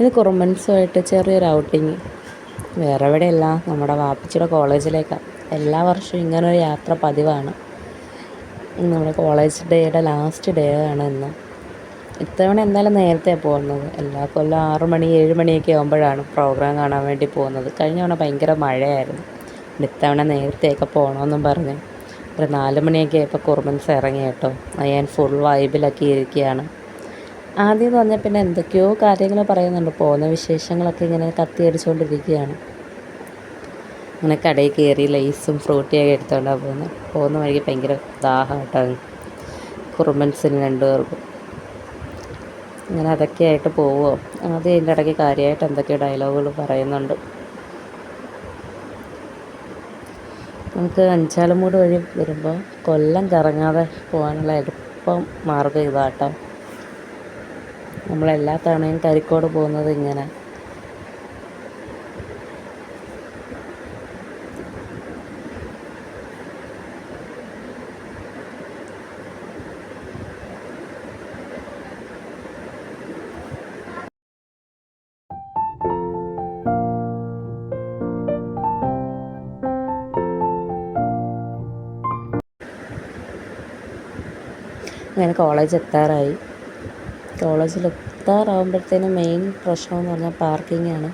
ഇത് കുറുമ്പൻസുമായിട്ട് ചെറിയൊരു ഔട്ടിങ് വേറെ എവിടെയല്ല നമ്മുടെ വാപ്പച്ചിയുടെ കോളേജിലേക്കാണ് എല്ലാ വർഷവും ഇങ്ങനൊരു യാത്ര പതിവാണ്. നമ്മുടെ കോളേജ് ഡേയുടെ ലാസ്റ്റ് ഡേ ആണ് ഇന്ന്. ഇത്തവണ എന്തായാലും നേരത്തെ പോകുന്നത്. എല്ലാ കൊല്ലം ആറു മണി ഏഴ് മണിയൊക്കെ ആകുമ്പോഴാണ് പ്രോഗ്രാം കാണാൻ വേണ്ടി പോകുന്നത്. കഴിഞ്ഞ തവണ ഭയങ്കര മഴയായിരുന്നു. ഇത്തവണ നേരത്തെയൊക്കെ പോകണമെന്നും പറഞ്ഞ്. ഒരു നാല് മണിയൊക്കെ ആയപ്പോൾ കുറുമൻസ് ഇറങ്ങി കേട്ടോ. ഞാൻ ഫുൾ വൈബിലൊക്കെ ഇരിക്കുകയാണ് ആദ്യം എന്ന് പറഞ്ഞാൽ പിന്നെ എന്തൊക്കെയോ കാര്യങ്ങൾ പറയുന്നുണ്ട്. പോകുന്ന വിശേഷങ്ങളൊക്കെ ഇങ്ങനെ കത്തി അടിച്ചുകൊണ്ടിരിക്കുകയാണ് അങ്ങനെ കടയിൽ കയറി ലൈസും ഫ്രൂട്ടിയൊക്കെ എടുത്തുകൊണ്ടാണ് പോകുന്നത് പോകുന്ന വഴിക്ക് ഭയങ്കര ദാഹം കേട്ടോ കുറുമൻസിന് രണ്ടുപേർക്കും. അങ്ങനെ അതൊക്കെ ആയിട്ട് പോവുമോ ആദ്യം അതിന്റെ ഇടയ്ക്ക് കാര്യമായിട്ട് എന്തൊക്കെയോ ഡയലോഗുകൾ പറയുന്നുണ്ട്. നമുക്ക് അഞ്ചാലുമൂട് വഴി വരുമ്പോൾ കൊല്ലം കറങ്ങാതെ പോകാനുള്ള എളുപ്പം മാർഗം ഇതാട്ടോ. നമ്മളെല്ലാ തവണയും കരിക്കോട് പോകുന്നത് ഇങ്ങനെ. അങ്ങനെ കോളേജ് എത്താറായി. കോളേജിൽ എത്താറാകുമ്പോഴത്തേനും മെയിൻ പ്രശ്നം എന്ന് പറഞ്ഞാൽ പാർക്കിങ്ങാണ്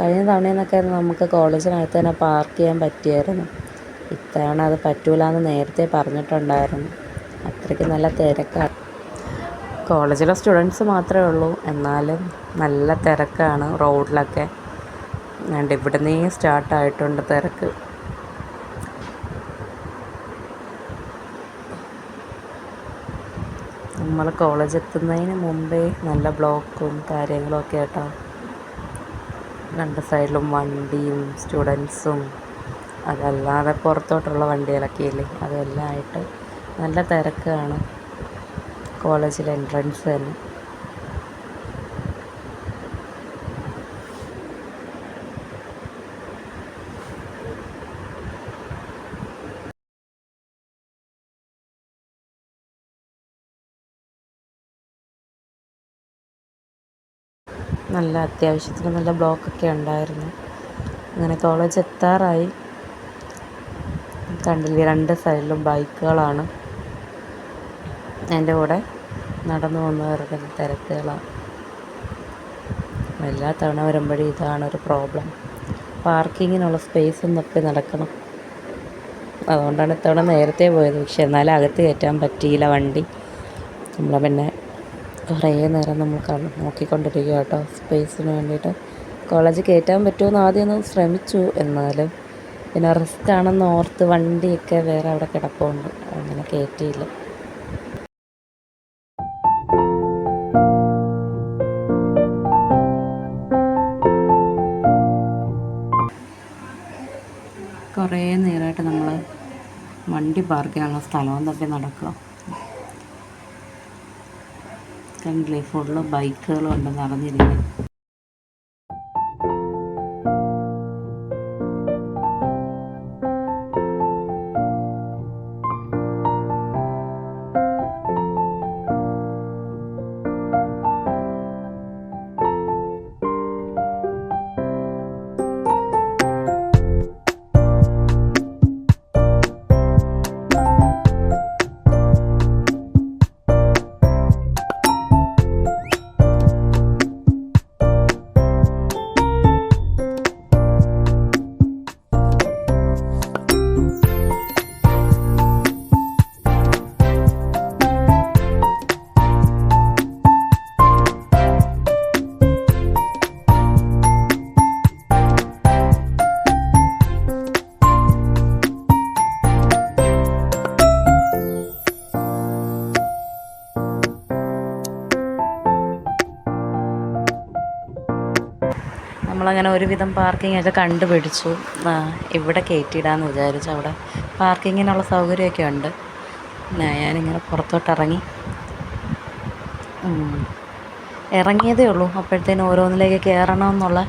കഴിഞ്ഞ തവണയെന്നൊക്കെ നമുക്ക് കോളേജിനകത്ത് തന്നെ പാർക്ക് ചെയ്യാൻ പറ്റിയായിരുന്നു. ഇത്തവണ അത് പറ്റൂല എന്ന് നേരത്തെ പറഞ്ഞിട്ടുണ്ടായിരുന്നു. അത്രയ്ക്ക് നല്ല തിരക്കാണ്. കോളേജിലെ സ്റ്റുഡൻസ് മാത്രമേ ഉള്ളൂ. എന്നാലും നല്ല തിരക്കാണ്. റോഡിലൊക്കെ ഇവിടെ ഇവിടുന്നേ സ്റ്റാർട്ടായിട്ടുണ്ട് തിരക്ക്. നമ്മൾ കോളേജ് എത്തുന്നതിന് മുമ്പേ നല്ല ബ്ലോക്കും കാര്യങ്ങളും ഒക്കെ ആയിട്ടോ. രണ്ട് സൈഡിലും വണ്ടിയും സ്റ്റുഡൻസും അതല്ലാതെ പുറത്തോട്ടുള്ള വണ്ടികളൊക്കെ ഇല്ലേ? അതെല്ലാം ആയിട്ട് നല്ല തിരക്കാണ്. കോളേജിലെ എൻട്രൻസ് തന്നെ. നല്ല അത്യാവശ്യത്തിന് നല്ല ബ്ലോക്കൊക്കെ ഉണ്ടായിരുന്നു. അങ്ങനെ കോളേജ് എത്താറായി. കണ്ടില്ലേ രണ്ട് സൈഡിലും ബൈക്കുകളാണ് എന്റെ കൂടെ നടന്നു പോകുന്നവരുടെ തിരക്കുകളാണ്. എല്ലാ തവണ വരുമ്പോഴും ഇതാണ് ഒരു പ്രോബ്ലം പാർക്കിങ്ങിനുള്ള സ്പേസ് എന്നൊക്കെ നടക്കണം. അതുകൊണ്ടാണ് ഇത്തവണ നേരത്തെ പോയത്. പക്ഷെ എന്നാലും അകത്ത് കയറ്റാൻ പറ്റിയില്ല വണ്ടി. നമ്മൾ പിന്നെ കുറേ നേരം നമ്മൾ കണ്ട് നോക്കിക്കൊണ്ടിരിക്കുക കേട്ടോ. സ്പേസിന് വേണ്ടിയിട്ട്. കോളേജ് കയറ്റാൻ പറ്റുമെന്ന് ആദ്യം ഒന്ന് ശ്രമിച്ചു. എന്നാലും പിന്നെ റിസ്ക് ആണെന്ന് ഓർത്ത് വണ്ടിയൊക്കെ വേറെ അവിടെ കിടപ്പുണ്ട്. അങ്ങനെ കയറ്റിയില്ല. കുറേ നേരമായിട്ട് നമ്മൾ വണ്ടി പാർക്ക് ചെയ്യാനുള്ള സ്ഥലവും തപ്പി നടക്കുക? കണ്ടില്ലേ ഫുള്ള് ബൈക്കുകളുണ്ടെന്ന് ഉണ്ട് നമ്മളങ്ങനെ ഒരുവിധം പാർക്കിങ്ങൊക്കെ കണ്ടുപിടിച്ചു. ഇവിടെ കയറ്റിയിടാന്ന് വിചാരിച്ചു. അവിടെ പാർക്കിങ്ങിനുള്ള സൗകര്യമൊക്കെ ഉണ്ട്. ഞാനിങ്ങനെ പുറത്തോട്ട് ഇറങ്ങി ഇറങ്ങിയതേ ഉള്ളൂ. അപ്പോഴത്തേനും ഓരോന്നിലേക്ക് കയറണം എന്നുള്ള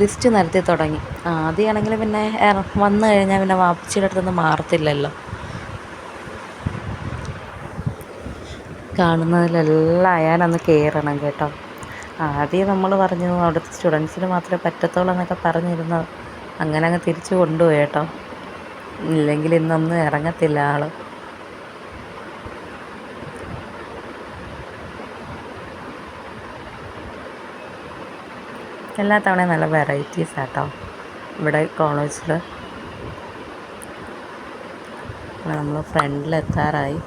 ലിസ്റ്റ് നിരത്തി തുടങ്ങി. ആദ്യമാണെങ്കിൽ പിന്നെ വന്നു കഴിഞ്ഞാൽ പിന്നെ വാപ്പച്ചിയുടെ അടുത്തൊന്നും മാറത്തില്ലല്ലോ. കാണുന്നതിലെല്ലാം അയാളൊന്ന് കയറണം കേട്ടോ. ആദ്യം നമ്മൾ പറഞ്ഞു അവിടുത്തെ സ്റ്റുഡൻസിന് മാത്രമേ പറ്റത്തുള്ളൂ എന്നൊക്കെ പറഞ്ഞിരുന്നത് അങ്ങനെ അങ്ങ് തിരിച്ചു കൊണ്ടുപോയി കേട്ടോ. ഇല്ലെങ്കിൽ ഇന്നൊന്നും ഇറങ്ങത്തില്ല ആൾ എല്ലാ തവണയും നല്ല വെറൈറ്റീസ് ആട്ടോ. ഇവിടെ കോളേജിൽ നമ്മൾ ഫ്രണ്ടിലെത്താറായി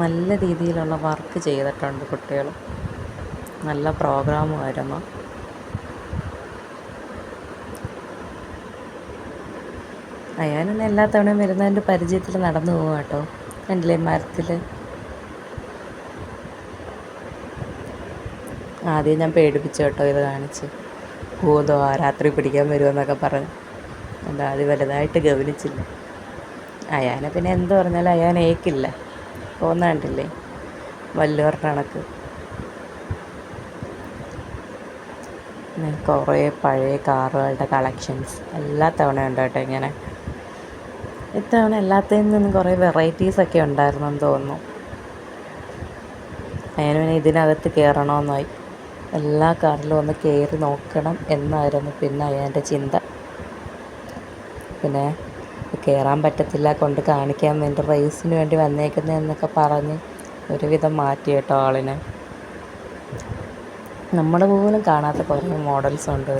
നല്ല രീതിയിലുള്ള വർക്ക് ചെയ്തിട്ടുണ്ട് കുട്ടികൾ. നല്ല പ്രോഗ്രാമുമായിരുന്നു അയാനൊന്നും എല്ലാ തവണയും വരുന്നതിന്റെ പരിചയത്തിൽ നടന്നു പോകും കേട്ടോ. കണ്ടില്ലേ മരത്തിൽ ആദ്യം ഞാൻ പേടിപ്പിച്ചു കേട്ടോ ഇത് കാണിച്ച്. ഭൂതോ രാത്രി പിടിക്കാൻ വരുമെന്നൊക്കെ പറഞ്ഞു. എന്താ അത് വലുതായിട്ട് ഗവനിച്ചില്ല അയാനെ പിന്നെ എന്ത് പറഞ്ഞാലും അയാൻ ഏക്കില്ല. പോകുന്ന കണ്ടില്ലേ? കണക്ക്. കുറേ പഴയ കാറുകളുടെ കളക്ഷൻസ് എല്ലാ തവണ ഉണ്ട് കേട്ടോ ഇങ്ങനെ. ഇത്തവണ എല്ലാത്തിൽ നിന്നും കുറേ വെറൈറ്റീസൊക്കെ ഉണ്ടായിരുന്നെന്ന് തോന്നുന്നു. അതിന് പിന്നെ ഇതിനകത്ത് കയറണമെന്നായി എല്ലാ കാറിലും ഒന്ന് കയറി നോക്കണം എന്നായിരുന്നു പിന്നെ അതിന്റെ ചിന്ത. പിന്നെ കയറാൻ പറ്റത്തില്ല കൊണ്ട് കാണിക്കാൻ വേണ്ടി റേസിന് വേണ്ടി വന്നേക്കുന്നതെന്നൊക്കെ പറഞ്ഞ് ഒരുവിധം മാറ്റി കേട്ടോ ആളിനെ. നമ്മൾ പോലും കാണാത്ത കുറേ മോഡൽസ് ഉണ്ട്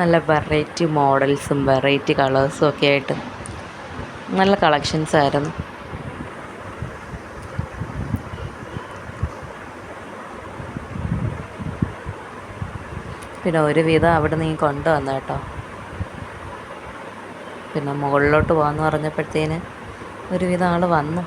നല്ല വെറൈറ്റി മോഡൽസും വെറൈറ്റി കളേഴ്സും ഒക്കെ ആയിട്ട് നല്ല കളക്ഷൻസ് ആയിരുന്നു. പിന്നെ ഒരുവിധം അവിടെ നീ കൊണ്ടുവന്നു കേട്ടോ. പിന്നെ മുകളിലോട്ട് പോകാമെന്ന് പറഞ്ഞപ്പോഴത്തേന് ഒരുവിധം ആൾ വന്നു.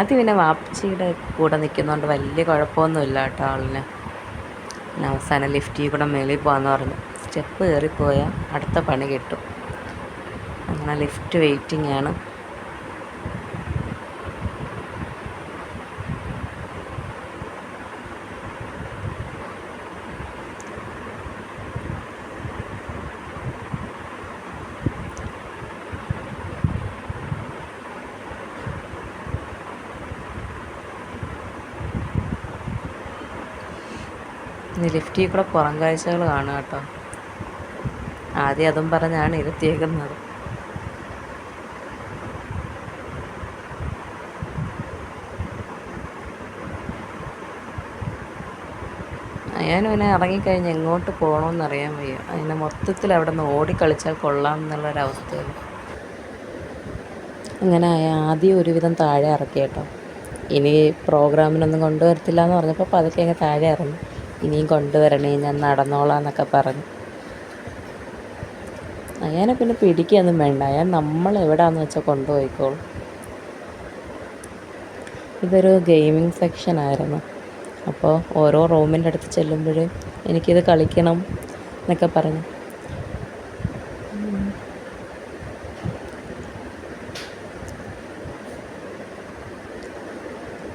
ആദ്യം പിന്നെ വാപ്പച്ചിയുടെ കൂടെ നിൽക്കുന്നതുകൊണ്ട് വലിയ കുഴപ്പമൊന്നുമില്ല കേട്ടോ ആളിന്. പിന്നെ അവസാനം ലിഫ്റ്റിൽ കൂടെ മേളിൽ പോകാമെന്ന് പറഞ്ഞു. സ്റ്റെപ്പ് കയറിപ്പോയാൽ അടുത്ത പണി കിട്ടും. അങ്ങനെ ലിഫ്റ്റ് വെയിറ്റിംഗ് ആണ്. ഇനി ലിഫ്റ്റിൽ കൂടെ പുറം കാഴ്ചകൾ കാണുക കേട്ടോ. ആദ്യം അതും പറഞ്ഞാണ് ഇരുത്തിയേക്കുന്നത്. ഞാനും അവനെ ഇറങ്ങിക്കഴിഞ്ഞ് എങ്ങോട്ട് പോകണമെന്ന് അറിയാൻ വയ്യ. അതിനെ മൊത്തത്തിൽ അവിടെ നിന്ന് ഓടിക്കളിച്ചാൽ കൊള്ളാം എന്നുള്ളൊരവസ്ഥ അങ്ങനെ ആദ്യം ഒരുവിധം താഴെ ഇറക്കി കേട്ടോ. ഇനി പ്രോഗ്രാമിനൊന്നും കൊണ്ടുവരത്തില്ല എന്ന് പറഞ്ഞപ്പോൾ പതുക്കെ അങ്ങ് താഴെ ഇറങ്ങി. ഇനിയും കൊണ്ടുവരണേ ഞാൻ നടന്നോളാം എന്നൊക്കെ പറഞ്ഞു. അയാനെ പിന്നെ പിടിക്കുകയൊന്നും വേണ്ട. അയാൻ നമ്മൾ എവിടെയാണെന്ന് വെച്ചാൽ കൊണ്ടുപോയിക്കോളും. ഇതൊരു ഗെയിമിംഗ് സെക്ഷൻ ആയിരുന്നു. അപ്പോൾ ഓരോ റൂമിന്റെ അടുത്ത് ചെല്ലുമ്പോഴും എനിക്കിത് കളിക്കണം എന്നൊക്കെ പറഞ്ഞു.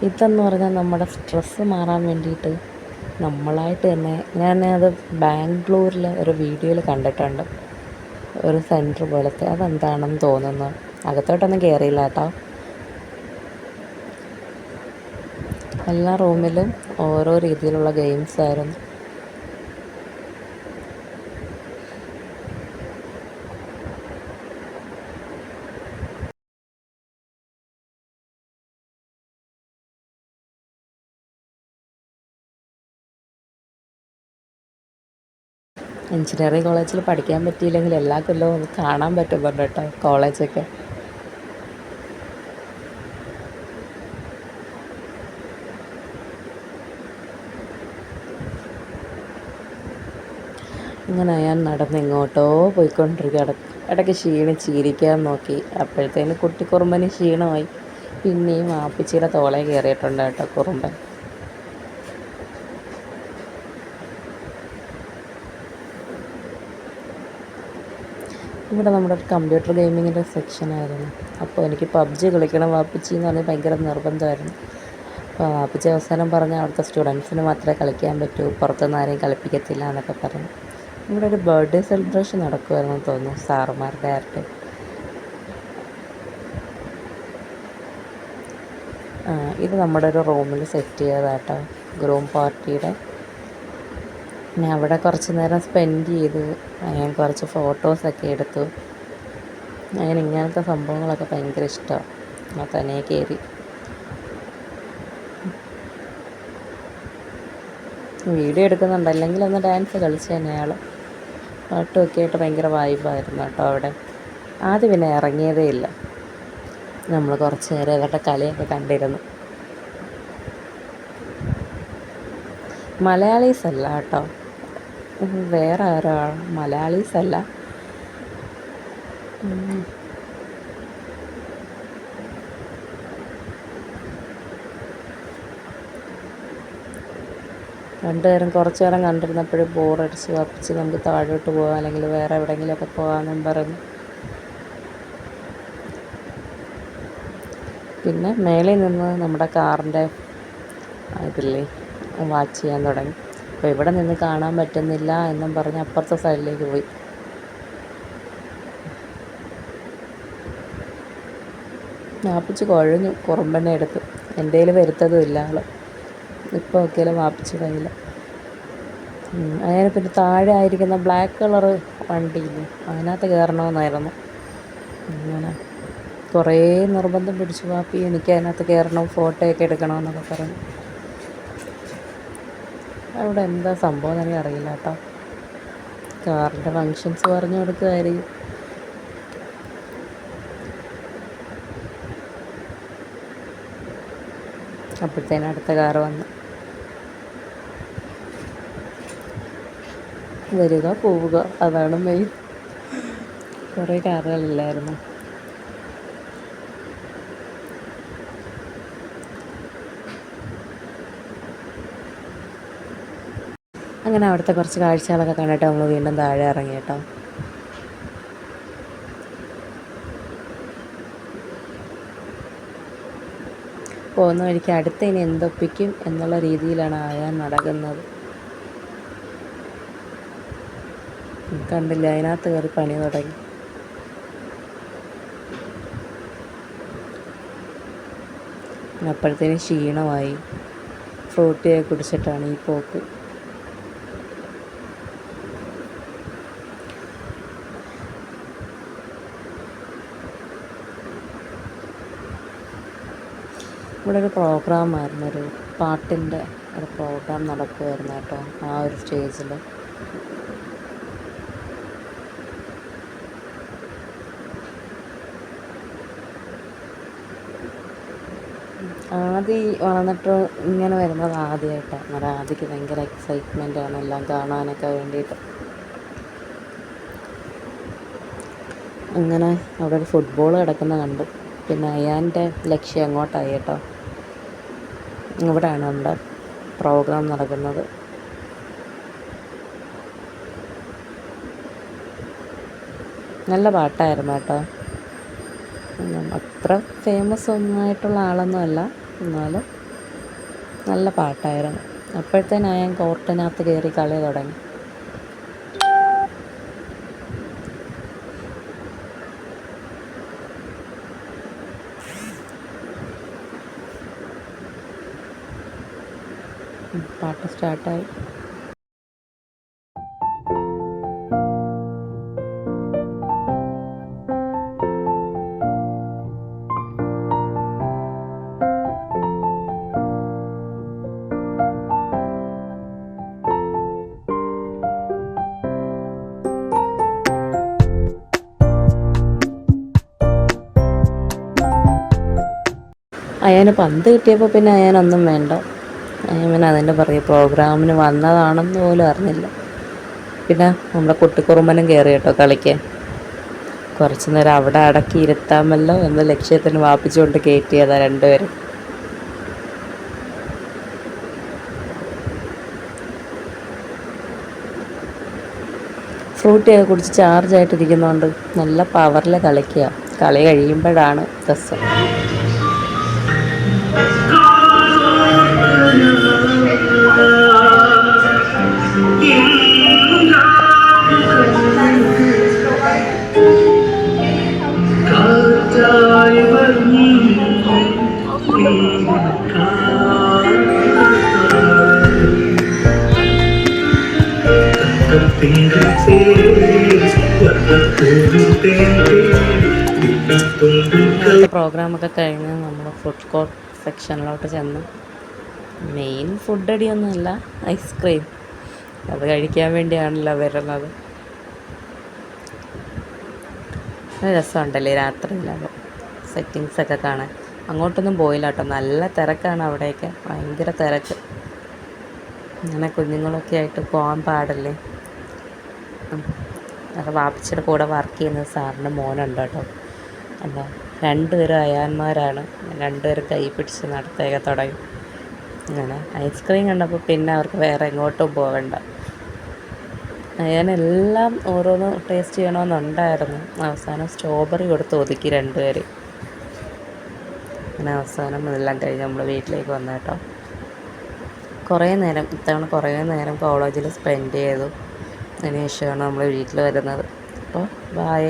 ഇതെന്ന് പറഞ്ഞാൽ നമ്മുടെ സ്ട്രെസ്സ് മാറാൻ വേണ്ടിയിട്ട് നമ്മളായിട്ട് തന്നെ ഞാൻ അത് ബാംഗ്ലൂരിൽ ഒരു വീഡിയോയിൽ കണ്ടിട്ടുണ്ട്. ഒരു സെന്റർ പോലത്തെ. അതെന്താണെന്ന് തോന്നുന്നു. അകത്തോട്ടൊന്നും കയറിയില്ല കേട്ടോ. എല്ലാ റൂമിലും ഓരോ രീതിയിലുള്ള ഗെയിംസ് ആയിരുന്നു. എഞ്ചിനീയറിംഗ് കോളേജിൽ പഠിക്കാൻ പറ്റിയില്ലെങ്കിൽ എല്ലാ കൊല്ലവും ഒന്ന് കാണാൻ പറ്റുന്നുണ്ട് കേട്ടോ കോളേജൊക്കെ. അങ്ങനെ ഞാൻ നടന്ന് ഇങ്ങോട്ടോ പോയിക്കൊണ്ടിരിക്കുക ഇടയ്ക്ക് ക്ഷീണിച്ചിരിക്കാൻ നോക്കി. അപ്പോഴത്തേന് കുട്ടിക്കുറുമ്പന് ക്ഷീണമായി. പിന്നെയും ആപ്പിച്ചിയുടെ തോളെ കയറിയിട്ടുണ്ട് കേട്ടോ കുറുമ്പൻ. ഇവിടെ നമ്മുടെ ഒരു കമ്പ്യൂട്ടർ ഗെയിമിങ്ങിന്റെ സെക്ഷനായിരുന്നു അപ്പോൾ എനിക്ക് പബ്ജി കളിക്കണം വാപ്പിച്ചി എന്ന് പറഞ്ഞാൽ ഭയങ്കര നിർബന്ധമായിരുന്നു. അപ്പോൾ വാപ്പിച്ചി അവസാനം പറഞ്ഞ അവിടുത്തെ സ്റ്റുഡൻസിന് മാത്രമേ കളിക്കാൻ പറ്റൂ പുറത്തുനിന്ന് ആരെയും കളിപ്പിക്കത്തില്ല എന്നൊക്കെ പറഞ്ഞു. ഇവിടെ ഒരു ബർത്ത്ഡേ സെലിബ്രേഷൻ നടക്കുമായിരുന്നു തോന്നുന്നു സാറുമാരുടെ ആരുടെ. ഇത് നമ്മുടെ ഒരു റൂമിൽ സെറ്റ് ചെയ്തതാട്ടോ ഗ്രൂം പാർട്ടിയുടെ പിന്നെ അവിടെ കുറച്ച് നേരം സ്പെൻഡ് ചെയ്തു ഞാൻ കുറച്ച് ഫോട്ടോസൊക്കെ എടുത്തു. അങ്ങനെ ഇങ്ങനത്തെ സംഭവങ്ങളൊക്കെ ഭയങ്കര ഇഷ്ടമാണ് ആ തന്നെ കയറി വീഡിയോ എടുക്കുന്നുണ്ട്. അല്ലെങ്കിൽ ഒന്ന് ഡാൻസ് കളിച്ചു തന്നെ അയാൾ. പാട്ടുമൊക്കെ ആയിട്ട് ഭയങ്കര വൈബായിരുന്നു കേട്ടോ അവിടെ. ആദ്യം പിന്നെ ഇറങ്ങിയതേ ഇല്ല. നമ്മൾ കുറച്ച് നേരം ഇവരുടെ കലയൊക്കെ കണ്ടിരുന്നു. മലയാളീസ് അല്ല കേട്ടോ. വേറെ ഒരാൾ മലയാളീസ് അല്ല. രണ്ടുപേരും കുറച്ച് നേരം കണ്ടിരുന്നപ്പോഴും ബോറടിച്ച് വപ്പിച്ച് നമുക്ക് താഴോട്ട് പോകാം അല്ലെങ്കിൽ വേറെ എവിടെയെങ്കിലുമൊക്കെ പോകാമെന്നും പറഞ്ഞു. പിന്നെ മേളിൽ നിന്ന് നമ്മുടെ കാറിന്റെ ഇതില്ലേ വാച്ച് ചെയ്യാൻ തുടങ്ങി. അപ്പോൾ ഇവിടെ നിന്ന് കാണാൻ പറ്റുന്നില്ല എന്നും പറഞ്ഞ് അപ്പുറത്തെ സൈഡിലേക്ക് പോയി. വാപ്പിച്ച് കുഴഞ്ഞു കുറുമ്പെണ്ണ എടുത്ത്. എന്റെ കയ്യിൽ വരുത്തതും ഇല്ല ആൾ ഇപ്പോൾ ഒക്കെയാലും വാപ്പിച്ച് കയ്യിൽ അങ്ങനെ പിന്നെ താഴെ ആയിരിക്കുന്ന ബ്ലാക്ക് കളറ് വണ്ടിയില്ലേ അതിനകത്ത് കയറണമെന്നായിരുന്നു അങ്ങനെ കുറേ നിർബന്ധം പിടിച്ചു വാപ്പി എനിക്ക് അതിനകത്ത് കയറണം ഫോട്ടോയൊക്കെ എടുക്കണമെന്നൊക്കെ പറഞ്ഞു. അവിടെ എന്താ സംഭവം എനിക്ക് അറിയില്ല കേട്ടോ. കാറിന്റെ ഫങ്ഷൻസ് പറഞ്ഞു കൊടുക്കുമായിരിക്കും അപ്പോഴത്തേനും അടുത്ത കാർ വന്നു. വരിക പോവുക അതാണ് മെയിൻ കുറേ കാറുകളില്ലായിരുന്നു. അങ്ങനെ അവിടുത്തെ കുറച്ച് കാഴ്ചകളൊക്കെ കണ്ടിട്ട് നമ്മൾ വീണ്ടും താഴെ ഇറങ്ങി കേട്ടോ. പോകുന്ന വഴിക്ക് അടുത്ത് ഇനി എന്തൊപ്പിക്കും എന്നുള്ള രീതിയിലാണ് ആയാൻ നടക്കുന്നത്. കണ്ടില്ല അതിനകത്ത് കയറി പണി തുടങ്ങി. അപ്പോഴത്തേനും ക്ഷീണമായി. ഫ്രൂട്ടിയൊക്കെ കുടിച്ചിട്ടാണ് ഈ പോക്ക്. ഇവിടെ ഒരു പ്രോഗ്രാം ആയിരുന്നു. ഒരു പാട്ടിന്റെ ഒരു പ്രോഗ്രാം നടക്കുമായിരുന്നു കേട്ടോ ആ ഒരു സ്റ്റേജിൽ ആദി വന്നിട്ട് ഇങ്ങനെ വരുന്നത് ആദ്യമായിട്ടാണ് അന്നേരം ആദ്യക്ക് ഭയങ്കര എക്സൈറ്റ്മെന്റ് ആണ് എല്ലാം കാണാനൊക്കെ വേണ്ടിയിട്ട്. അങ്ങനെ അവിടെ ഒരു ഫുട്ബോൾ കിടക്കുന്ന കണ്ടു. പിന്നെ അയാന്റെ ലക്ഷ്യം അങ്ങോട്ടായി കേട്ടോ. ഇവിടെയാണ് നമ്മുടെ പ്രോഗ്രാം നടക്കുന്നത്. നല്ല പാട്ടായിരുന്നു കേട്ടോ. അത്ര ഫേമസ് ഒന്നായിട്ടുള്ള ആളൊന്നും അല്ല. എന്നാലും നല്ല പാട്ടായിരുന്നു. അപ്പോഴത്തേനായ അയാൻ കോർട്ടിനകത്ത് കയറി കളി തുടങ്ങി. പാട്ട് സ്റ്റാർട്ടായി. അയാന് പന്ത് കിട്ടിയപ്പോൾ പിന്നെ അയാനൊന്നും വേണ്ട. പിന്നെ അതിന്റെ പുറകെ പ്രോഗ്രാമിന് വന്നതാണെന്ന് പോലും അറിഞ്ഞില്ല. പിന്നെ നമ്മുടെ കുട്ടിക്കുറുമ്പനും കയറി കേട്ടോ കളിക്കാൻ കുറച്ച് നേരം അവിടെ അടക്കി ഇരുത്താമല്ലോ എന്ന ലക്ഷ്യത്തിന് വാപ്പിച്ചുകൊണ്ട് കയറ്റിയതാ രണ്ടുപേരും. ഫ്രൂട്ടിയൊക്കെ കുടിച്ച് ചാർജായിട്ടിരിക്കുന്നതുകൊണ്ട് നല്ല പവറിൽ കളിക്കുക. കളി കഴിയുമ്പോഴാണ് രസം. പ്രോഗ്രാമൊക്കെ കഴിഞ്ഞ് നമ്മൾ ഫുഡ് കോർട്ട് സെക്ഷനിലോട്ട് ചെന്ന് മെയിൻ ഫുഡ് അടിയൊന്നുമല്ല ഐസ്ക്രീം അത് കഴിക്കാൻ വേണ്ടിയാണല്ലോ വരുന്നത്. രസമുണ്ടല്ലേ രാത്രിയിലത് സെറ്റിങ്സ് ഒക്കെ കാണാൻ. അങ്ങോട്ടൊന്നും പോയില്ല കേട്ടോ. നല്ല തിരക്കാണ് അവിടെയൊക്കെ. ഭയങ്കര തിരക്ക്. അങ്ങനെ കുഞ്ഞുങ്ങളൊക്കെ ആയിട്ട് പോകാൻ പാടല്ലേ? ഉം. അത് വാപ്പിച്ചുടെ കൂടെ വർക്ക് ചെയ്യുന്ന സാറിന്റെ മോനുണ്ട് കേട്ടോ. എന്താ രണ്ടുപേരും അയാന്മാരാണ്. രണ്ടുപേരും കൈ പിടിച്ച് നടത്തേക്കെ തുടങ്ങി. അങ്ങനെ ഐസ്ക്രീം കണ്ടപ്പോൾ പിന്നെ അവർക്ക് വേറെ എങ്ങോട്ടും പോകണ്ട. അയാനെല്ലാം ഓരോന്ന് ടേസ്റ്റ് ചെയ്യണമെന്നുണ്ടായിരുന്നു അവസാനം സ്ട്രോബെറി കൊടുത്ത് ഒതുക്കി രണ്ടുപേര്. അങ്ങനെ അവസാനം എല്ലാം കഴിഞ്ഞ് നമ്മൾ വീട്ടിലേക്ക് വന്നു കേട്ടോ. കുറേ നേരം ഇത്തവണ കുറേ നേരം കോളേജിൽ സ്പെൻഡ് ചെയ്തു. അതിന് ശേഷമാണ് നമ്മൾ വീട്ടിൽ വരുന്നത്. അപ്പോൾ ബായ്